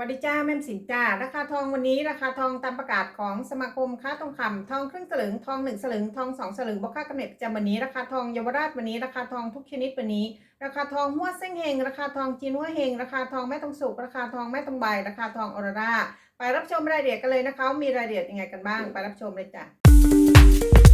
วัสดีจ้าแม่สินจ้าราคาทองวันนี้ราคาทองตามประกาศของสมาคมค้าทองคำทองครึ่งสลึงทองหนึ่งสลึงทองสองสลึงบวกค่ากำเนิดประจำวันนี้ราคาทองเยาวราชวันนี้ราคาทองทุกชนิดวันนี้ ราคาทองหัวเส้นเฮงราคาทองจีนหัวเฮงราคาทองแม่ทองสุกราคาทองแม่ทองใบราคาทองออร่าไปรับชมรายละเอียดกันเลยนะคะมีรายละเอียดยังไงกันบ้าง ไปรับชมเลยจ้า